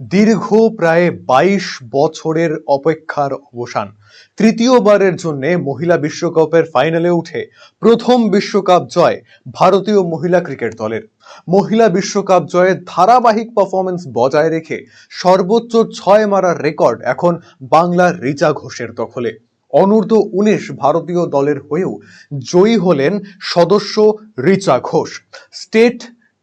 দীর্ঘ প্রায় বাইশ বছরের অপেক্ষার অবসান। তৃতীয়বারের জন্য মহিলা বিশ্বকাপের ফাইনালে উঠে প্রথম বিশ্বকাপ জয় ভারতীয় মহিলা ক্রিকেট দলের। মহিলা বিশ্বকাপ জয়ের ধারাবাহিক পারফরমেন্স বজায় রেখে সর্বোচ্চ ছয় মারার রেকর্ড এখন বাংলার রিচা ঘোষের দখলে। অনূর্ধ্ব উনিশ ভারতীয় দলের হয়েও জয়ী হলেন সদস্য রিচা ঘোষ। স্টেট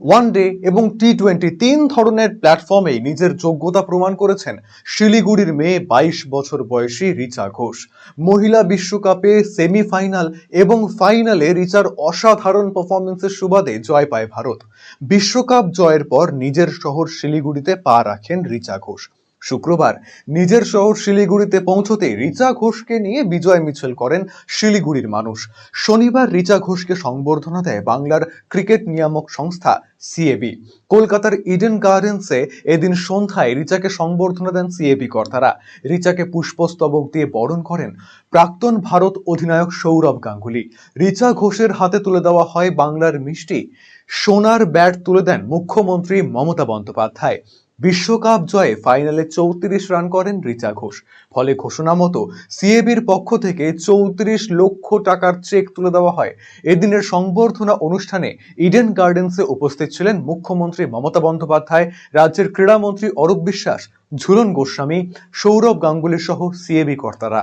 ওয়ানডে এবং টি টোয়েন্টি তিন ধরনের প্ল্যাটফর্মে নিজের যোগ্যতা প্রমাণ করেছেন শিলিগুড়ির মেয়ে বাইশ বছর বয়সী রিচা ঘোষ। মহিলা বিশ্বকাপে সেমিফাইনাল এবং ফাইনালে রিচার অসাধারণ পারফরমেন্সের সুবাদে জয় পায় ভারত। বিশ্বকাপ জয়ের পর নিজের শহর শিলিগুড়িতে পা রাখেন রিচা ঘোষ। শুক্রবার নিজের শহর শিলিগুড়িতে পৌঁছতে রিচা ঘোষকে নিয়ে বিজয় মিছিল করেন শিলিগুড়ির মানুষ। শনিবার রিচা ঘোষকে সংবর্ধনা দেয় বাংলার ক্রিকেট নিয়ামক সংস্থা সিএবি কলকাতার ইডেন গার্ডেন্সে এদিন সন্ধ্যায় রিচাকে সংবর্ধনা দেন সিএবি কর্তারা। রিচাকে পুষ্পস্তবক দিয়ে বরণ করেন প্রাক্তন ভারত অধিনায়ক সৌরভ গাঙ্গুলি। রিচা ঘোষের হাতে তুলে দেওয়া হয় বাংলার মিষ্টি। সোনার ব্যাট তুলে দেন মুখ্যমন্ত্রী মমতা বন্দ্যোপাধ্যায়। বিশ্বকাপ জয়ে ফাইনালে চৌত্রিশ রান করেন রিচা ঘোষ। ফলে ঘোষণা মতো সিএবির পক্ষ থেকে চৌত্রিশ লক্ষ টাকার চেক তুলে দেওয়া হয়। এদিনের সংবর্ধনা অনুষ্ঠানে ইডেন গার্ডেন্সে উপস্থিত ছিলেন মুখ্যমন্ত্রী মমতা বন্দ্যোপাধ্যায়, রাজ্যের ক্রীড়ামন্ত্রী অরূপ বিশ্বাস, ঝুলন গোস্বামী, সৌরভ গাঙ্গুলি সহ সিএবি কর্তারা।